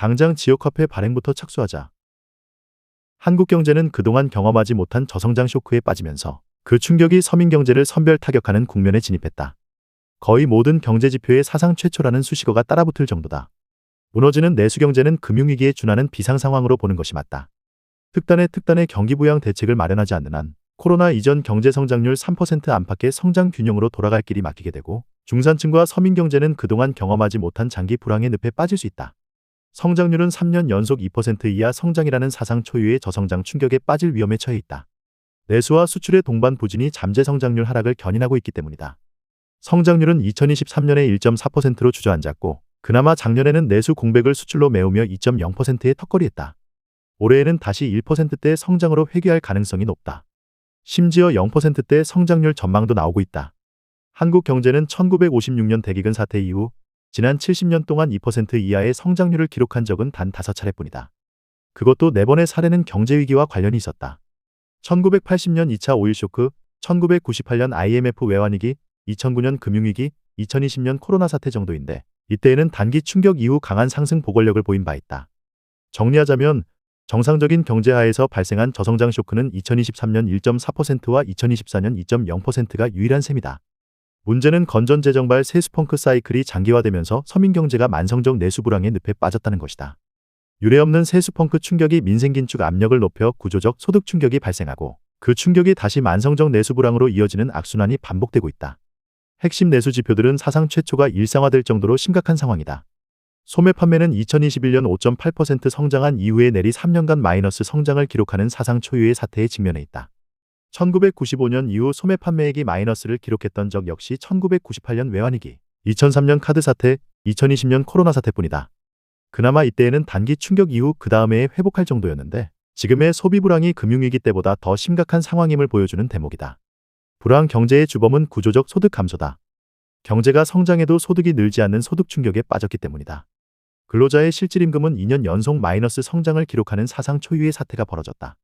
당장 지역화폐 발행부터 착수하자. 한국 경제는 그동안 경험하지 못한 저성장 쇼크에 빠지면서 그 충격이 서민 경제를 선별 타격하는 국면에 진입했다. 거의 모든 경제 지표의 사상 최초라는 수식어가 따라붙을 정도다. 무너지는 내수 경제는 금융위기에 준하는 비상 상황으로 보는 것이 맞다. 특단의 특단의 경기 부양 대책을 마련하지 않는 한 코로나 이전 경제 성장률 3% 안팎의 성장 균형으로 돌아갈 길이 막히게 되고 중산층과 서민 경제는 그동안 경험하지 못한 장기 불황의 늪에 빠질 수 있다. 성장률은 3년 연속 2% 이하 성장이라는 사상 초유의 저성장 충격에 빠질 위험에 처해 있다. 내수와 수출의 동반 부진이 잠재 성장률 하락을 견인하고 있기 때문이다. 성장률은 2023년에 1.4%로 주저앉았고 그나마 작년에는 내수 공백을 수출로 메우며 2.0%에 턱걸이했다. 올해에는 다시 1%대 성장으로 회귀할 가능성이 높다. 심지어 0%대 성장률 전망도 나오고 있다. 한국 경제는 1956년 대기근 사태 이후 지난 70년 동안 2% 이하의 성장률을 기록한 적은 단 5차례뿐이다. 그것도 4번의 사례는 경제위기와 관련이 있었다. 1980년 2차 오일 쇼크, 1998년 IMF 외환위기, 2009년 금융위기, 2020년 코로나 사태 정도인데 이때에는 단기 충격 이후 강한 상승 보궐력을 보인 바 있다. 정리하자면 정상적인 경제하에서 발생한 저성장 쇼크는 2023년 1.4%와 2024년 2.0%가 유일한 셈이다. 문제는 건전재정발 세수펑크 사이클이 장기화되면서 서민 경제가 만성적 내수 불황의 늪에 빠졌다는 것이다. 유례없는 세수펑크 충격이 민생 긴축 압력을 높여 구조적 소득 충격이 발생하고 그 충격이 다시 만성적 내수 불황으로 이어지는 악순환이 반복되고 있다. 핵심 내수 지표들은 사상 최초가 일상화될 정도로 심각한 상황이다. 소매 판매는 2021년 5.8% 성장한 이후에 내리 3년간 마이너스 성장을 기록하는 사상 초유의 사태에 직면해 있다. 1995년 이후 소매 판매액이 마이너스를 기록했던 적 역시 1998년 외환위기, 2003년 카드 사태, 2020년 코로나 사태뿐이다. 그나마 이때에는 단기 충격 이후 그 다음해에 회복할 정도였는데 지금의 소비 불황이 금융위기 때보다 더 심각한 상황임을 보여주는 대목이다. 불황 경제의 주범은 구조적 소득 감소다. 경제가 성장해도 소득이 늘지 않는 소득 충격에 빠졌기 때문이다. 근로자의 실질임금은 2년 연속 마이너스 성장을 기록하는 사상 초유의 사태가 벌어졌다.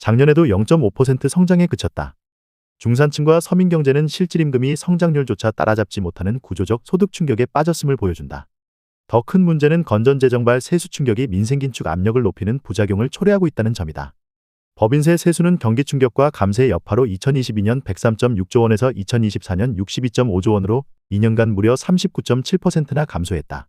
작년에도 0.5% 성장에 그쳤다. 중산층과 서민 경제는 실질임금이 성장률조차 따라잡지 못하는 구조적 소득 충격에 빠졌음을 보여준다. 더 큰 문제는 건전재정발 세수 충격이 민생 긴축 압력을 높이는 부작용을 초래하고 있다는 점이다. 법인세 세수는 경기 충격과 감세 여파로 2022년 103.6조 원에서 2024년 62.5조 원으로 2년간 무려 39.7%나 감소했다.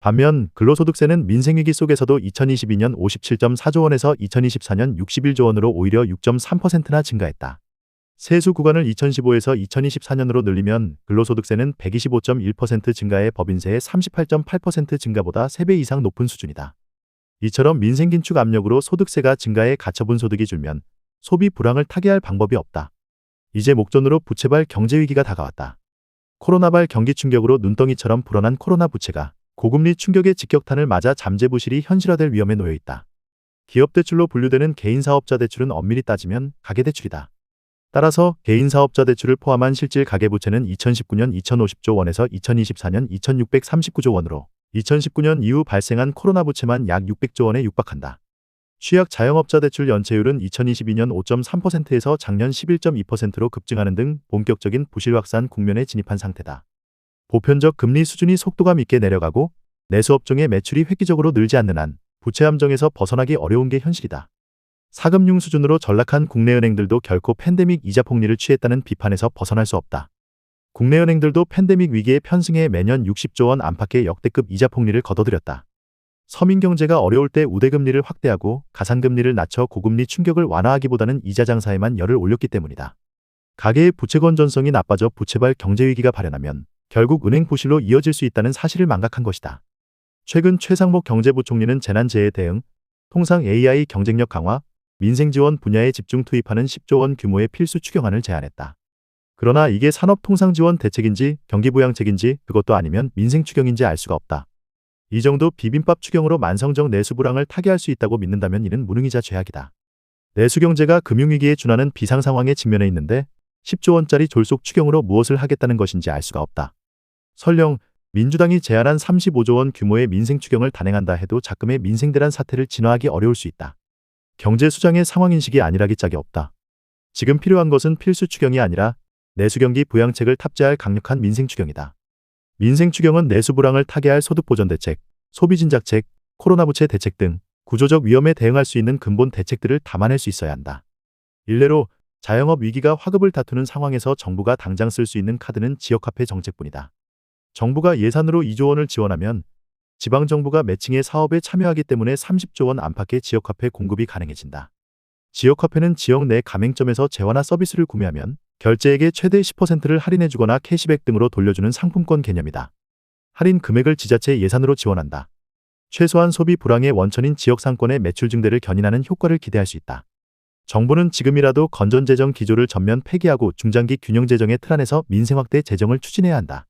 반면 근로소득세는 민생위기 속에서도 2022년 57.4조 원에서 2024년 61조 원으로 오히려 6.3%나 증가했다. 세수 구간을 2015에서 2024년으로 늘리면 근로소득세는 125.1% 증가해 법인세의 38.8% 증가보다 3배 이상 높은 수준이다. 이처럼 민생 긴축 압력으로 소득세가 증가해 가처분 소득이 줄면 소비 불황을 타개할 방법이 없다. 이제 목전으로 부채발 경제위기가 다가왔다. 코로나발 경기 충격으로 눈덩이처럼 불어난 코로나 부채가 고금리 충격의 직격탄을 맞아 잠재 부실이 현실화될 위험에 놓여 있다. 기업 대출로 분류되는 개인 사업자 대출은 엄밀히 따지면 가계 대출이다. 따라서 개인 사업자 대출을 포함한 실질 가계 부채는 2019년 2050조 원에서 2024년 2639조 원으로 2019년 이후 발생한 코로나 부채만 약 600조 원에 육박한다. 취약 자영업자 대출 연체율은 2022년 5.3%에서 작년 11.2%로 급증하는 등 본격적인 부실 확산 국면에 진입한 상태다. 보편적 금리 수준이 속도감 있게 내려가고 내수업종의 매출이 획기적으로 늘지 않는 한 부채 함정에서 벗어나기 어려운 게 현실이다. 사금융 수준으로 전락한 국내 은행들도 결코 팬데믹 이자 폭리를 취했다는 비판에서 벗어날 수 없다. 국내 은행들도 팬데믹 위기에 편승해 매년 60조 원 안팎의 역대급 이자 폭리를 거둬들였다. 서민 경제가 어려울 때 우대금리를 확대하고 가산금리를 낮춰 고금리 충격을 완화하기보다는 이자 장사에만 열을 올렸기 때문이다. 가계의 부채 건전성이 나빠져 부채발 경제 위기가 발현하면 결국 은행 부실로 이어질 수 있다는 사실을 망각한 것이다. 최근 최상목 경제부총리는 재난재해 대응, 통상 AI 경쟁력 강화, 민생 지원 분야에 집중 투입하는 10조 원 규모의 필수 추경안을 제안했다. 그러나 이게 산업통상지원 대책인지 경기부양책인지 그것도 아니면 민생 추경인지 알 수가 없다. 이 정도 비빔밥 추경으로 만성적 내수 불황을 타개할 수 있다고 믿는다면 이는 무능이자 죄악이다. 내수 경제가 금융위기에 준하는 비상 상황에 직면해 있는데 10조 원짜리 졸속 추경으로 무엇을 하겠다는 것인지 알 수가 없다. 설령 민주당이 제안한 35조 원 규모의 민생 추경을 단행한다 해도 작금의 민생 대란 사태를 진화하기 어려울 수 있다. 경제 수장의 상황 인식이 아니라기 짝이 없다. 지금 필요한 것은 필수 추경이 아니라 내수경기 부양책을 탑재할 강력한 민생 추경이다. 민생 추경은 내수 불황을 타개할 소득 보전 대책, 소비 진작책, 코로나 부채 대책 등 구조적 위험에 대응할 수 있는 근본 대책들을 담아낼 수 있어야 한다. 일례로 자영업 위기가 화급을 다투는 상황에서 정부가 당장 쓸 수 있는 카드는 지역화폐 정책뿐이다. 정부가 예산으로 2조 원을 지원하면 지방정부가 매칭해 사업에 참여하기 때문에 30조 원 안팎의 지역화폐 공급이 가능해진다. 지역화폐는 지역 내 가맹점에서 재화나 서비스를 구매하면 결제액의 최대 10%를 할인해주거나 캐시백 등으로 돌려주는 상품권 개념이다. 할인 금액을 지자체 예산으로 지원한다. 최소한 소비 불황의 원천인 지역 상권의 매출 증대를 견인하는 효과를 기대할 수 있다. 정부는 지금이라도 건전재정 기조를 전면 폐기하고 중장기 균형재정의 틀 안에서 민생 확대 재정을 추진해야 한다.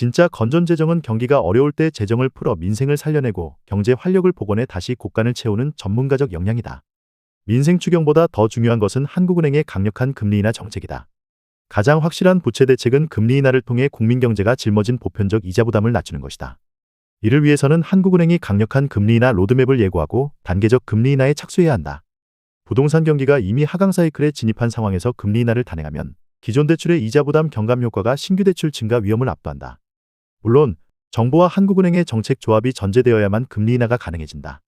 진짜 건전재정은 경기가 어려울 때 재정을 풀어 민생을 살려내고 경제 활력을 복원해 다시 곳간을 채우는 전문가적 역량이다. 민생 추경보다 더 중요한 것은 한국은행의 강력한 금리 인하 정책이다. 가장 확실한 부채 대책은 금리 인하를 통해 국민 경제가 짊어진 보편적 이자 부담을 낮추는 것이다. 이를 위해서는 한국은행이 강력한 금리 인하 로드맵을 예고하고 단계적 금리 인하에 착수해야 한다. 부동산 경기가 이미 하강 사이클에 진입한 상황에서 금리 인하를 단행하면 기존 대출의 이자 부담 경감 효과가 신규 대출 증가 위험을 압도한다. 물론 정부와 한국은행의 정책 조합이 전제되어야만 금리 인하가 가능해진다.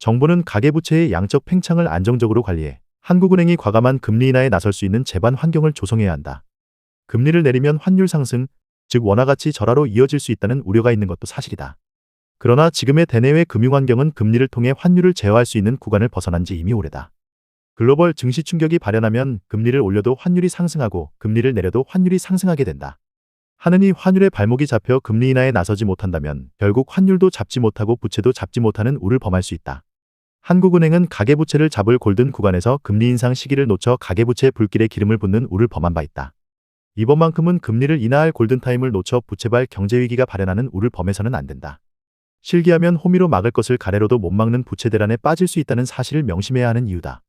정부는 가계부채의 양적 팽창을 안정적으로 관리해 한국은행이 과감한 금리 인하에 나설 수 있는 제반 환경을 조성해야 한다. 금리를 내리면 환율 상승, 즉 원화 가치 절하로 이어질 수 있다는 우려가 있는 것도 사실이다. 그러나 지금의 대내외 금융 환경은 금리를 통해 환율을 제어할 수 있는 구간을 벗어난 지 이미 오래다. 글로벌 증시 충격이 발현하면 금리를 올려도 환율이 상승하고 금리를 내려도 환율이 상승하게 된다. 하느니 환율의 발목이 잡혀 금리 인하에 나서지 못한다면 결국 환율도 잡지 못하고 부채도 잡지 못하는 우를 범할 수 있다. 한국은행은 가계부채를 잡을 골든 구간에서 금리 인상 시기를 놓쳐 가계부채 불길에 기름을 붓는 우를 범한 바 있다. 이번만큼은 금리를 인하할 골든타임을 놓쳐 부채발 경제위기가 발현하는 우를 범해서는 안 된다. 실기하면 호미로 막을 것을 가래로도 못 막는 부채 대란에 빠질 수 있다는 사실을 명심해야 하는 이유다.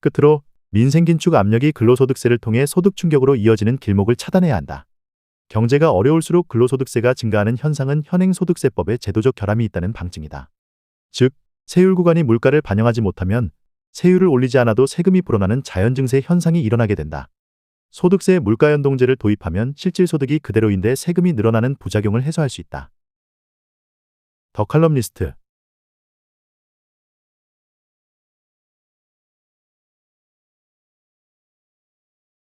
끝으로 민생 긴축 압력이 근로소득세를 통해 소득 충격으로 이어지는 길목을 차단해야 한다. 경제가 어려울수록 근로소득세가 증가하는 현상은 현행소득세법에 제도적 결함이 있다는 방증이다. 즉, 세율 구간이 물가를 반영하지 못하면 세율을 올리지 않아도 세금이 불어나는 자연증세 현상이 일어나게 된다. 소득세 물가 연동제를 도입하면 실질 소득이 그대로인데 세금이 늘어나는 부작용을 해소할 수 있다. 더 칼럼니스트